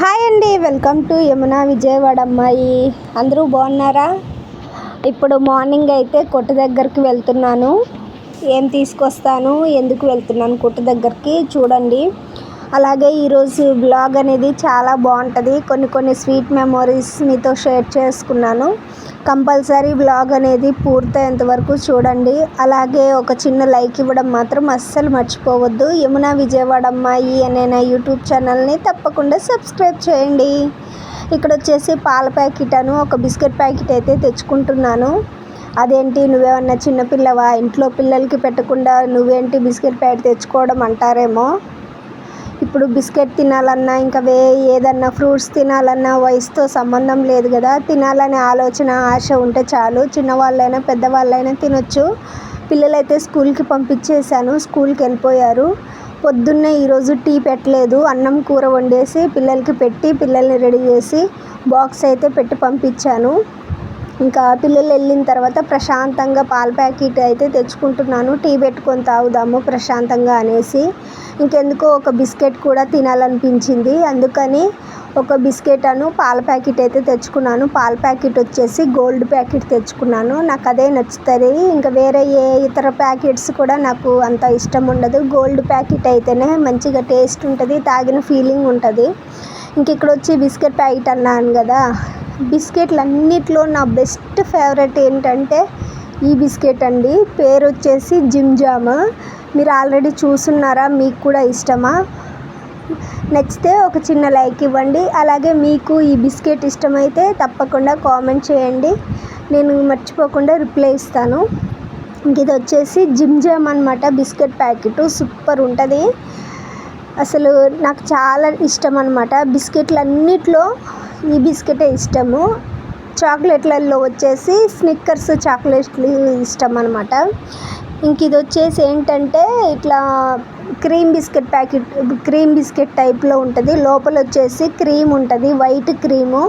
Hi అండి welcome to Yamuna Vijayawada అమ్మాయి అందరూ బాగున్నారా? ఇప్పుడు మార్నింగ్ అయితే కొట్టు దగ్గరికి వెళ్తున్నాను. ఏం తీసుకొస్తాను? ఎందుకు వెళ్తున్నాను కొట్టు దగ్గరికి? చూడండి. అలాగే ఈరోజు బ్లాగ్ అనేది చాలా బాగుంటుంది. కొన్ని కొన్ని స్వీట్ మెమొరీస్ మీతో షేర్ చేసుకున్నాను. కంపల్సరీ బ్లాగ్ అనేది పూర్తయ్యేంత వరకు చూడండి. అలాగే ఒక చిన్న లైక్ ఇవ్వడం మాత్రం అస్సలు మర్చిపోవద్దు. యమున విజయవాడ అమ్మాయి అనే నా యూట్యూబ్ ఛానల్ని తప్పకుండా సబ్స్క్రైబ్ చేయండి. ఇక్కడ వచ్చేసి పాల ప్యాకెట్ అను ఒక బిస్కెట్ ప్యాకెట్ అయితే తెచ్చుకుంటున్నాను. అదేంటి నువ్వేమన్నా చిన్నపిల్లవా ఇంట్లో పిల్లలకి పెట్టకుండా నువ్వేంటి బిస్కెట్ ప్యాకెట్ తెచ్చుకోవడం అంటారేమో? ఇప్పుడు బిస్కెట్ తినాలన్నా ఇంకా వే ఏదన్నా ఫ్రూట్స్ తినాలన్నా వయసుతో సంబంధం లేదు కదా. తినాలనే ఆలోచన ఆశ ఉంటే చాలు. చిన్నవాళ్ళైనా పెద్దవాళ్ళైనా తినొచ్చు. పిల్లలైతే స్కూల్కి పంపించేశాను స్కూల్కి వెళ్ళిపోయారు. పొద్దున్నే ఈరోజు టీ పెట్టలేదు. అన్నం కూర వండేసి పిల్లలకి పెట్టి పిల్లల్ని రెడీ చేసి బాక్స్ అయితే పెట్టి పంపించాను. ఇంకా పిల్లలు వెళ్ళిన తర్వాత ప్రశాంతంగా పాల ప్యాకెట్ అయితే తెచ్చుకుంటున్నాను. టీ పెట్టుకొని తాగుదాము ప్రశాంతంగా అనేసి. ఇంకెందుకో ఒక బిస్కెట్ కూడా తినాలనిపించింది. అందుకని ఒక బిస్కెట్ అను పాల ప్యాకెట్ అయితే తెచ్చుకున్నాను. పాల ప్యాకెట్ వచ్చేసి గోల్డ్ ప్యాకెట్ తెచ్చుకున్నాను. నాకు అదే నచ్చుతుంది. ఇంకా వేరే ఏ ఇతర ప్యాకెట్స్ కూడా నాకు అంత ఇష్టం ఉండదు. గోల్డ్ ప్యాకెట్ అయితేనే మంచిగా టేస్ట్ ఉంటుంది తాగిన ఫీలింగ్ ఉంటుంది. ఇంక ఇక్కడ వచ్చి బిస్కెట్ ప్యాకెట్ అన్నాను కదా. బిస్కెట్లు అన్నిట్లో నా బెస్ట్ ఫేవరెట్ ఏంటంటే ఈ బిస్కెట్ అండి పేరు వచ్చేసి జిమ్ జామ్. మీరు ఆల్రెడీ చూసున్నారా మీకు కూడా ఇష్టమా? నచ్చితే ఒక చిన్న లైక్ ఇవ్వండి. అలాగే మీకు ఈ బిస్కెట్ ఇష్టమైతే తప్పకుండా కామెంట్ చేయండి. నేను మర్చిపోకుండా రిప్లై ఇస్తాను. ఇంక ఇది వచ్చేసి జిమ్ జామ్ అనమాట బిస్కెట్ ప్యాకెట్ సూపర్ ఉంటుంది. అసలు నాకు చాలా ఇష్టం అనమాట బిస్కెట్లు అన్నిట్లో ఈ బిస్కెటే ఇష్టము. చాక్లెట్లలో వచ్చేసి స్నిక్కర్స్ చాక్లెట్లు ఇష్టం అనమాట ఇంక ఇది వచ్చేసి ఏంటంటే ఇట్లా cream biscuit packet cream biscuit టైప్లో ఉంటుంది. లోపల వచ్చేసి క్రీమ్ ఉంటుంది. వైట్ క్రీము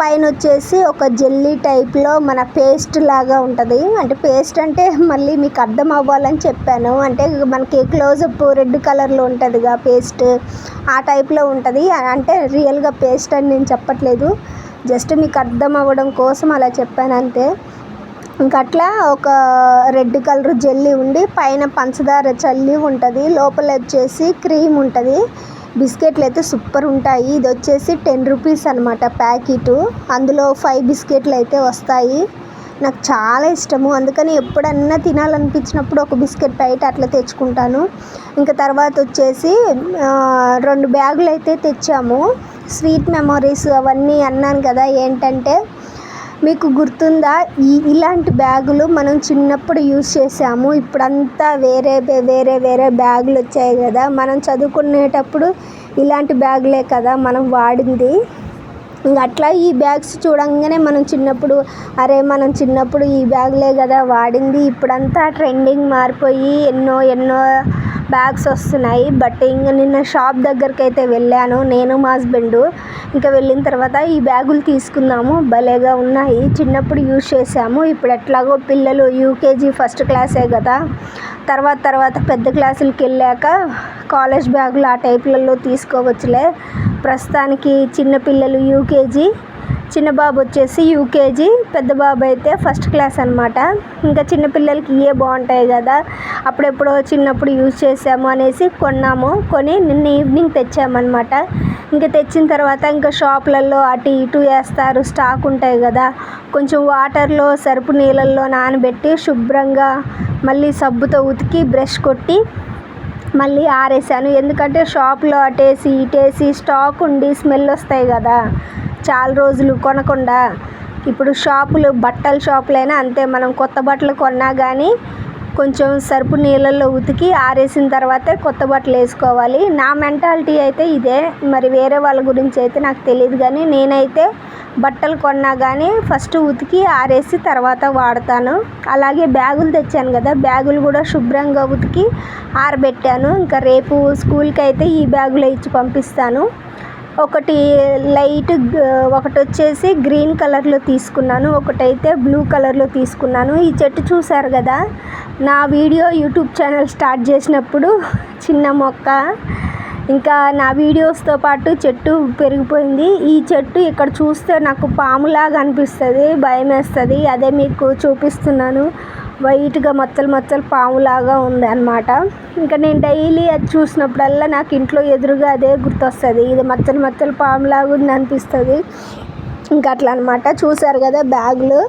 పైన వచ్చేసి ఒక జెల్లీ టైప్లో మన పేస్ట్ లాగా ఉంటుంది. అంటే పేస్ట్ అంటే మళ్ళీ మీకు అర్థం అవ్వాలని చెప్పాను. అంటే మనకి క్లోజప్ రెడ్ కలర్లో ఉంటుందిగా పేస్ట్. ఆ టైప్లో ఉంటుంది. అంటే రియల్గా పేస్ట్ అని నేను చెప్పట్లేదు. జస్ట్ మీకు అర్థం అవ్వడం కోసం అలా చెప్పాను అంతే. ఇంక అట్లా ఒక రెడ్ కలర్ జెల్లీ ఉండి పైన పంచదార చల్లి ఉంటుంది. లోపల వచ్చేసి క్రీమ్ ఉంటుంది. బిస్కెట్లు అయితే సూపర్ ఉంటాయి. ఇది వచ్చేసి టెన్ రూపీస్ అనమాట ప్యాకెట్. అందులో ఫైవ్ బిస్కెట్లు అయితే వస్తాయి. నాకు చాలా ఇష్టము. అందుకని ఎప్పుడన్నా తినాలనిపించినప్పుడు ఒక బిస్కెట్ ప్యాకెట్ అట్లా తెచ్చుకుంటాను. ఇంకా తర్వాత వచ్చేసి రెండు బ్యాగులు అయితే తెచ్చాము. స్వీట్ మెమొరీస్ అవన్నీ అన్నాను కదా ఏంటంటే మీకు గుర్తుందా? ఈ ఇలాంటి బ్యాగులు మనం చిన్నప్పుడు యూజ్ చేసాము ఇప్పుడంతా వేరే వేరే వేరే బ్యాగులు వచ్చాయి కదా. మనం చదువుకునేటప్పుడు ఇలాంటి బ్యాగులే కదా మనం వాడింది. ఇంకా అట్లా ఈ బ్యాగ్స్ చూడంగానే మనం చిన్నప్పుడు అరే మనం చిన్నప్పుడు ఈ బ్యాగులే కదా వాడింది. ఇప్పుడంతా ట్రెండింగ్ మారిపోయి ఎన్నో ఎన్నో బ్యాగ్స్ వస్తున్నాయి. బట్ ఇంక నిన్న షాప్ దగ్గరికి అయితే వెళ్ళాను. నేను మా హస్బెండ్. ఇంకా వెళ్ళిన తర్వాత ఈ బ్యాగులు తీసుకుందాము. భలేగా ఉన్నాయి. చిన్నప్పుడు యూజ్ చేసాము ఇప్పుడు ఎట్లాగో పిల్లలు యూకేజీ ఫస్ట్ క్లాసే కదా. తర్వాత తర్వాత పెద్ద క్లాసులకి వెళ్ళాక కాలేజ్ బ్యాగులు ఆ టైప్లలో తీసుకోవచ్చులే. ప్రస్తుతానికి చిన్నపిల్లలు యూకేజీ చిన్న బాబు వచ్చేసి యూకేజీ పెద్ద బాబు అయితే ఫస్ట్ క్లాస్ అనమాట ఇంకా చిన్నపిల్లలకి ఇవే బాగుంటాయి కదా అప్పుడెప్పుడో చిన్నప్పుడు యూజ్ చేసాము అనేసి కొన్నాము కొని నిన్న ఈవినింగ్ తెచ్చామన్నమాట. ఇంకా తెచ్చిన తర్వాత ఇంకా షాపులలో అటు ఇటు వేస్తారు స్టాక్ ఉంటాయి కదా కొంచెం వాటర్లో సరుపు నీళ్ళల్లో నానబెట్టి శుభ్రంగా మళ్ళీ సబ్బుతో ఉతికి బ్రష్ కొట్టి మళ్ళీ ఆరేసాను. ఎందుకంటే షాప్లో అటేసి ఇటేసి స్టాక్ ఉండి స్మెల్ వస్తాయి కదా. చాలా రోజులు కొనకుండా. ఇప్పుడు షాపులు బట్టల షాపులైనా అంతే. మనం కొత్త బట్టలు కొన్నా కానీ కొంచెం సరుపు నీళ్ళల్లో ఉతికి ఆరేసిన తర్వాతే కొత్త బట్టలు వేసుకోవాలి. నా మెంటాలిటీ అయితే ఇదే. మరి వేరే వాళ్ళ గురించి అయితే నాకు తెలియదు కానీ నేనైతే బట్టలు కొన్నా కానీ ఫస్ట్ ఉతికి ఆరేసి తర్వాత వాడతాను. అలాగే బ్యాగులు తెచ్చాను కదా బ్యాగులు కూడా శుభ్రంగా ఉతికి ఆరబెట్టాను. ఇంకా రేపు స్కూల్కి అయితే ఈ బ్యాగులో ఇచ్చి పంపిస్తాను. ఒకటి లైట్ ఒకటి వచ్చేసి గ్రీన్ కలర్లో తీసుకున్నాను. ఒకటైతే బ్లూ కలర్లో తీసుకున్నాను. ఈ చెట్టు చూసారు కదా నా వీడియో యూట్యూబ్ ఛానల్ స్టార్ట్ చేసినప్పుడు చిన్న మొక్క ఇంకా నా వీడియోస్తో పాటు చెట్టు పెరిగిపోయింది. ఈ చెట్టు ఇక్కడ చూస్తే నాకు పాములాగా అనిపిస్తుంది భయం వేస్తుంది అదే మీకు చూపిస్తున్నాను. వైట్గా మచ్చలు మచ్చలు పాములాగా ఉంది అనమాట ఇంకా నేను డైలీ అది చూసినప్పుడల్లా నాకు ఇంట్లో ఎదురుగా అదే గుర్తొస్తుంది. ఇది మచ్చలు మచ్చలు పాములాగా ఉంది అనిపిస్తుంది ఇంకా అట్లా అనమాట చూసారు కదా బ్యాగులు?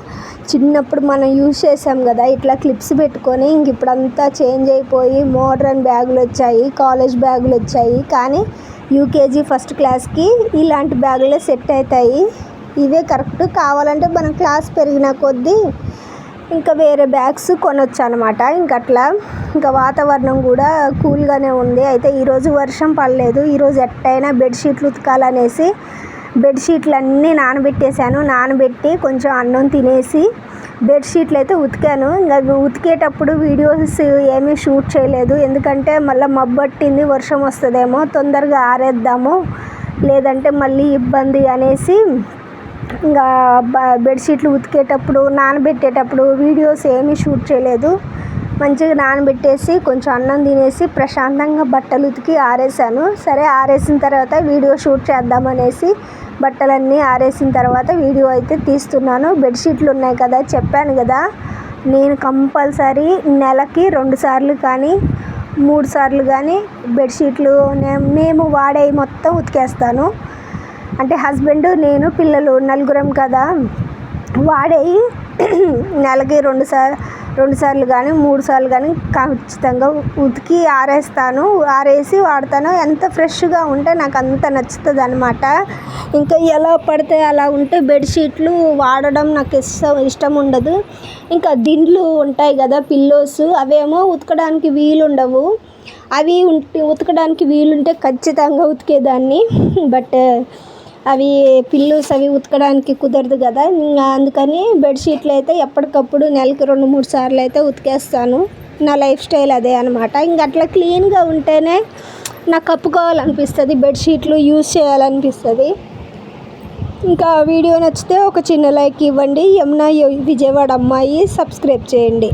చిన్నప్పుడు మనం యూజ్ చేసాం కదా ఇట్లా క్లిప్స్ పెట్టుకొని ఇంక ఇప్పుడంతా చేంజ్ అయిపోయి మోడ్రన్ బ్యాగులు వచ్చాయి కాలేజ్ బ్యాగులు వచ్చాయి. కానీ యూకేజీ ఫస్ట్ క్లాస్కి ఇలాంటి బ్యాగులే సెట్ అవుతాయి ఇవే కరెక్ట్ కావాలంటే మనం క్లాస్ పెరిగిన కొద్దీ ఇంకా వేరే బ్యాగ్స్ కొనొచ్చు అనమాట ఇంక అట్లా ఇంకా వాతావరణం కూడా కూల్గానే ఉంది. అయితే ఈరోజు వర్షం పడలేదు. ఈరోజు ఎట్టయినా బెడ్షీట్లు ఉతకాలనేసి బెడ్షీట్లు అన్నీ నానబెట్టేశాను. నానబెట్టి కొంచెం అన్నం తినేసి బెడ్షీట్లు అయితే ఉతికాను ఇంకా ఉతికేటప్పుడు వీడియోస్ ఏమీ షూట్ చేయలేదు. ఎందుకంటే మళ్ళీ మబ్బట్టింది వర్షం వస్తుందేమో తొందరగా ఆరేద్దాము లేదంటే మళ్ళీ ఇబ్బంది అనేసి ఇంకా బెడ్షీట్లు ఉతికేటప్పుడు నానబెట్టేటప్పుడు వీడియోస్ ఏమీ షూట్ చేయలేదు. మంచిగా నానబెట్టేసి కొంచెం అన్నం తినేసి ప్రశాంతంగా బట్టలు ఉతికి ఆరేసాను. సరే ఆరేసిన తర్వాత వీడియో షూట్ చేద్దామనేసి బట్టలన్నీ ఆరేసిన తర్వాత వీడియో అయితే తీస్తున్నాను. బెడ్షీట్లు ఉన్నాయి కదా చెప్పాను కదా. నేను కంపల్సరీ నెలకి రెండు సార్లు కానీ మూడు సార్లు కానీ బెడ్షీట్లు మేము వాడేవి మొత్తం ఉతికేస్తాను. అంటే హస్బెండ్ నేను పిల్లలు నలుగురం కదా వాడేవి నెలకి రెండు సార్లు రెండుసార్లు కానీ మూడు సార్లు కానీ ఖచ్చితంగా ఉతికి ఆరేస్తాను. ఆరేసి వాడతాను. ఎంత ఫ్రెష్గా ఉంటే నాకు అంత నచ్చుతుంది అనమాట ఇంకా ఎలా పడితే అలా ఉంటే బెడ్షీట్లు వాడడం నాకు ఇష్టం ఇష్టం ఉండదు. ఇంకా దిండ్లు ఉంటాయి కదా పిల్లోస్ అవేమో ఉతకడానికి వీలుండవు. అవి ఉంటే ఉతకడానికి వీలుంటే ఖచ్చితంగా ఉతికేదాన్ని. బట్ అవి పిల్లోస్ అవి ఉతకడానికి కుదరదు కదా. ఇంకా అందుకని బెడ్షీట్లు అయితే ఎప్పటికప్పుడు నెలకి రెండు మూడు సార్లు అయితే ఉతికేస్తాను. నా లైఫ్ స్టైల్ అదే అనమాట ఇంక అట్లా క్లీన్గా ఉంటేనే నాకు కప్పుకోవాలనిపిస్తుంది బెడ్షీట్లు యూస్ చేయాలనిపిస్తుంది. ఇంకా వీడియో నచ్చితే ఒక చిన్న లైక్ ఇవ్వండి. యమున విజయవాడ అమ్మాయి సబ్స్క్రైబ్ చేయండి.